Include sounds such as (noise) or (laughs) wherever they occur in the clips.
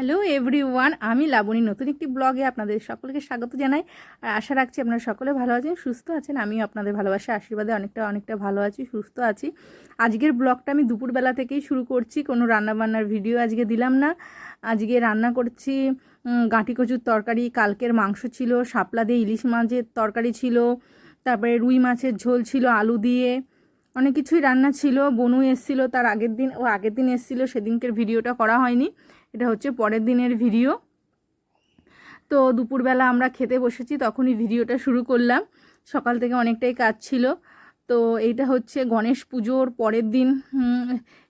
Hello everyone আমি লাবণী। নতুন একটি ব্লগে আপনাদের সকলকে স্বাগত জানাই। আর আশা রাখছি আপনারা সকলে ভালো আছেন, সুস্থ আছেন। আমিও আপনাদের ভালোবাসা আশীর্বাদে অনেকটা অনেকটা ভালো আছি, সুস্থ আছি। আজকের ব্লগটা আমি দুপুরবেলা থেকেই শুরু করছি। কোনো রান্নাবান্নার ভিডিও আজকে দিলাম না। আজকে রান্না করছি গাঁটি কচুর তরকারি। কালকের মাংস ছিল, শাপলা দিয়ে ইলিশ মাছের তরকারি ছিল, তারপরে রুই মাছের ঝোল ছিল, আলু দিয়ে। অনেক কিছুই রান্না ছিল। বনু এসেছিল তার আগের দিন, ও আগের দিন এসেছিল, সেদিনকের ভিডিওটা করা হয়নি। এটা হচ্ছে পরের দিনের ভিডিও। তো দুপুরবেলা আমরা খেতে বসেছি, তখনই ভিডিওটা শুরু করলাম। সকাল থেকে অনেকটাই কাজ ছিল। তো এইটা হচ্ছে গণেশ পুজোর পরের দিন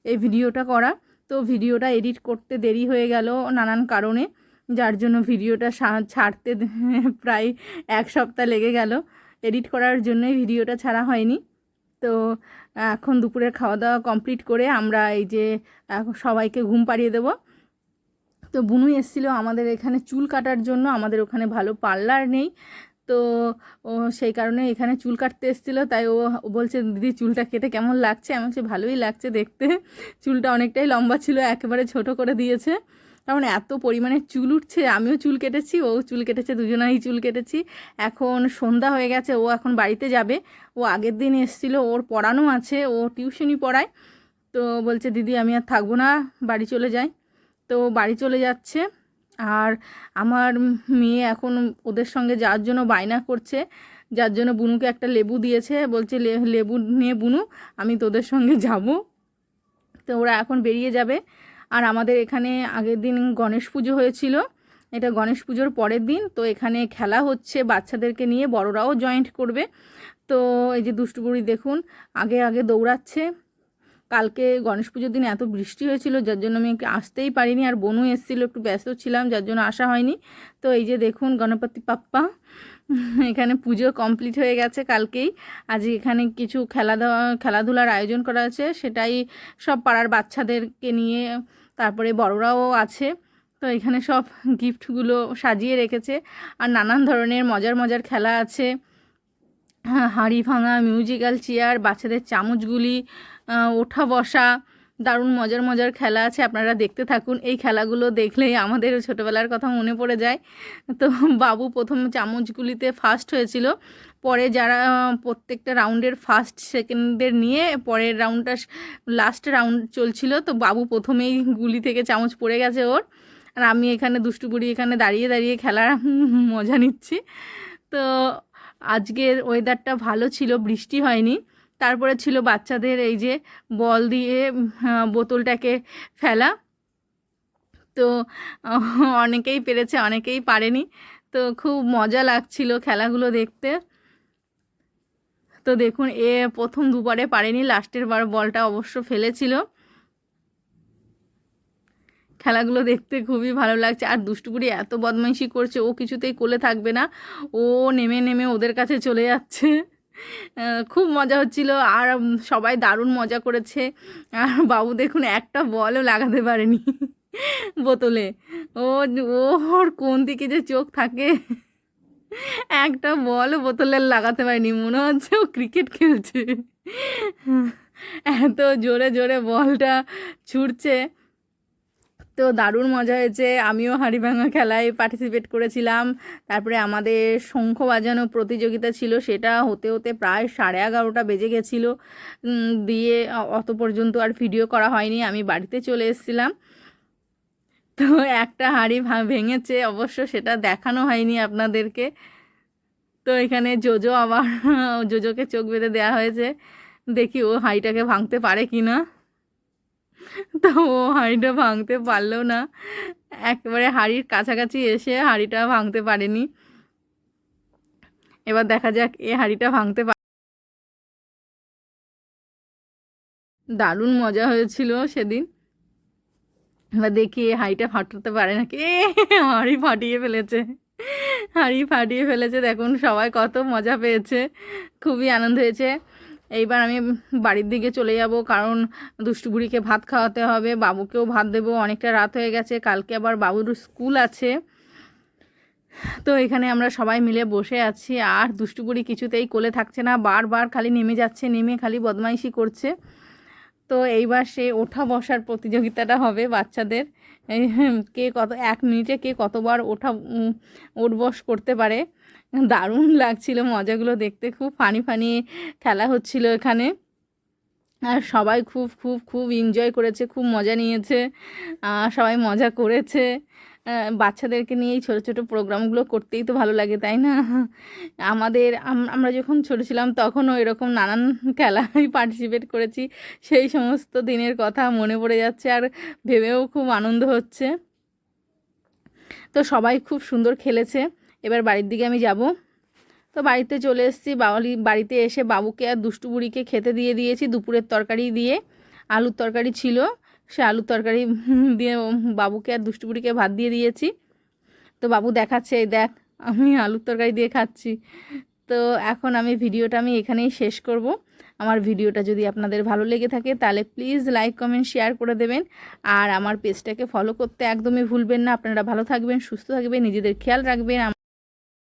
এই ভিডিওটা করা। তো ভিডিওটা এডিট করতে দেরি হয়ে গেল নানান কারণে, যার জন্য ভিডিওটা ছাড়তে (laughs) প্রায় এক সপ্তাহ লেগে গেল। এডিট করার জন্যই ভিডিওটা ছাড়া হয়নি। তো এখন দুপুরের খাওয়া দাওয়া কমপ্লিট করে আমরা এই যে সবাইকে ঘুম পাড়িয়ে দেবো। তো বুনু এসেছিল আমাদের এখানে চুল কাটার জন্য, আমাদের ওখানে ভালো পার্লার নেই। তো ও সেই কারণে এখানে চুল কাটতে এসেছিল, তাই ও বলছে, দিদি, চুলটা কেটে কেমন লাগছে? আমি বলছি, ভালোই লাগছে দেখতে। চুলটা অনেকটাই লম্বা ছিল, একেবারে ছোট করে দিয়েছে। কারণ এত পরিমাণে চুল উঠছে, আমিও চুল কেটেছি, ও চুল কেটেছে, দুজনেই চুল কেটেছি। এখন সন্ধ্যা হয়ে গেছে, ও এখন বাড়িতে যাবে। ও আগের দিন এসেছিল, ওর পড়ানো আছে, ও টিউশনি পড়ায়। তো বলছে, দিদি, আমি আর থাকব না, বাড়ি চলে যাই। তো বাড়ি চলে যাচ্ছে। আর আমার মেয়ে এখন ওদের সঙ্গে যাওয়ার জন্য বায়না করছে। যার জন্য বুনুকে একটা লেবু দিয়েছে। বলছে, "লে- লেবু নিয়ে বুনু, আমি তোদের সঙ্গে যাব। তো ওরা এখন বেরিয়ে যাবে। আর আমাদের এখানে আগের দিন গণেশ পুজো হয়েছিল। এটা গণেশ পুজোর পরের দিন। তো এখানে খেলা হচ্ছে বাচ্চাদেরকে নিয়ে। বড়রাও জয়েন্ট করবে। তো এই যে দুষ্টুবুড়ি দেখুন, আগে আগে দৌড়াচ্ছে। কালকে গণেশ পুজোর দিন এত বৃষ্টি হয়েছিল, যার জন্য আমি আসতেই পারিনি। আর বনু এসেছিল, একটু ব্যস্ত ছিলাম, যার জন্য আসা হয়নি। তো এই যে দেখুন, গণপতি পাপ্পা, এখানে পুজো কমপ্লিট হয়ে গেছে কালকেই। আজ এখানে কিছু খেলা খেলাধুলার আয়োজন করা আছে, সেটাই সব পাড়ার বাচ্চাদেরকে নিয়ে, তারপরে বড়রাও আছে। তো এখানে সব (laughs) গিফটগুলো সাজিয়ে রেখেছে। আর নানান ধরনের মজার মজার খেলা আছে। হাঁড়ি ভাঙা মিউজিক্যাল চেয়ার বাচ্চাদের চামচগুলি ওঠা বসা, দারুণ মজার মজার খেলা আছে, আপনারা দেখতে থাকুন। এই খেলাগুলো দেখলেই আমাদের ছোটোবেলার কথা মনে পড়ে যায়। তো বাবু প্রথম চামচগুলিতে ফার্স্ট হয়েছিল। পরে যারা প্রত্যেকটা রাউন্ডের ফার্স্ট সেকেন্ডের নিয়ে পরের রাউন্ডটা লাস্ট রাউন্ড চলছিল। তো বাবু প্রথমেই গুলি থেকে চামচ পড়ে গেছে ওর। আর আমি এখানে দুষ্টু বুড়ি এখানে দাঁড়িয়ে দাঁড়িয়ে খেলার মজা নিচ্ছি। তো আজকের ওয়েদারটা ভালো ছিল, বৃষ্টি হয়নি। তারপরে ছিল বাচ্চাদের এই যে বল দিয়ে বোতলটাকে ফেলা। তো অনেকেই পেরেছে, অনেকেই পারেনি। তো খুব মজা লাগছিল খেলাগুলো দেখতে। তো দেখুন, এ প্রথম দুবারে পারেনি, লাস্টের বার বলটা অবশ্য ফেলেছিল। খেলাগুলো দেখতে খুবই ভালো লাগছে। আর দুষ্টুপুরি এত বদমাইশি করছে, ও কিছুতেই কোলে থাকবে না। ও নেমে নেমে ওদের কাছে চলে যাচ্ছে। খুব মজা হচ্ছিল। আর সবাই দারুণ মজা করেছে। আর বাবু দেখুন, একটা বলও লাগাতে পারেনি বোতলে। ও, ওর কোন দিকে যে চোখ থাকে, একটা বলও বোতলে লাগাতে পারেনি। মনে হচ্ছে ও ক্রিকেট খেলছে। এত জোরে জোরে বলটা ছুটছে তো দারুণ মজা হয়েছে। আমিও হাঁড়ি ভাঙা খেলায় পার্টিসিপেট করেছিলাম। তারপরে আমাদের শঙ্খ বাজানো প্রতিযোগিতা ছিল, সেটা হতে হতে প্রায় সাড়ে এগারোটা বেজে গেছিল। দিয়ে অত পর্যন্ত আর ভিডিও করা হয়নি, আমি বাড়িতে চলে এসেছিলাম। তো একটা হাঁড়ি ভেঙেছে, অবশ্য সেটা দেখানো হয়নি আপনাদেরকে। তো এখানে জোজো আবার, জোজোকে চোখ বেঁধে দেওয়া হয়েছে। দেখি ও হাঁড়িটাকে ভাঙতে পারে কি না তো ও হাঁড়িটা ভাঙতে পারল না। একেবারে হাঁড়ির কাছাকাছি এসে হাঁড়িটা ভাঙতে পারেনি। এবার দেখা যাক এ হাঁড়িটা ভাঙতে পারে দারুণ মজা হয়েছিল সেদিন। এবার দেখি এ হাঁড়িটা ফাটাতে পারে নাকি। এ, হাঁড়ি ফাটিয়ে ফেলেছে। হাঁড়ি ফাটিয়ে ফেলেছে, দেখুন সবাই কত মজা পেয়েছে। খুবই আনন্দ হয়েছে। এইবার আমি বাড়ির দিকে চলে যাব, কারণ দুষ্টু বুড়িকে ভাত খাওয়াতে হবে, বাবুকেও ভাত দেবো, অনেকটা রাত হয়ে গেছে, কালকে আবার বাবুর স্কুল আছে। তো এখানে আমরা সবাই মিলে বসে আছি, আর দুষ্টু বুড়ি কিছুতেই কোলে থাকছে না, বারবার খালি নেমে যাচ্ছে, নেমে খালি বদমাইশি করছে। তো এইবার সে ওঠা বসার প্রতিযোগিতাটা হবে বাচ্চাদের। কে কত, এক মিনিটে কে কতবার ওঠা ওঠ বস করতে পারে। দারুণ লাগছিল মজাগুলো দেখতে, খুব ফানি ফানি খেলা হচ্ছিল এখানে। আর সবাই খুব খুব খুব এনজয় করেছে, খুব মজা নিয়েছে। সবাই মজা করেছে। বাচ্চাদেরকে নিয়ে এই ছোটো ছোটো প্রোগ্রামগুলো করতেই তো ভালো লাগে, তাই না? আমাদের আমরা যখন ছোটো ছিলাম তখনও এরকম নানান খেলায় পার্টিসিপেট করেছি, সেই সমস্ত দিনের কথা মনে পড়ে যাচ্ছে আর ভেবেও খুব আনন্দ হচ্ছে। তো সবাই খুব সুন্দর খেলেছে, এবার বাড়ির দিকে আমি যাব। তো বাড়িতে চলে এসেছি বাবালি বাড়িতে এসে বাবুকে আর দুষ্টু বুড়িকে খেতে দিয়ে দিয়েছি, দুপুরের তরকারি দিয়ে, আলুর তরকারি ছিল। সে আলুর তরকারি (laughs) দিয়ে বাবুকে আর দুষ্টুপুরিকে ভাত দিয়ে দিয়েছি। তো বাবু দেখাচ্ছে, এই দেখ, আমি আলুর তরকারি দিয়ে খাচ্ছি। তো এখন আমি ভিডিওটা আমি এখানেই শেষ করব। আমার ভিডিওটা যদি আপনাদের ভালো লেগে থাকে, তাহলে প্লিজ লাইক কমেন্ট শেয়ার করে দেবেন। আর আমার পেজটাকে ফলো করতে একদমই ভুলবেন না। আপনারা ভালো থাকবেন, সুস্থ থাকবেন, নিজেদের খেয়াল রাখবেন।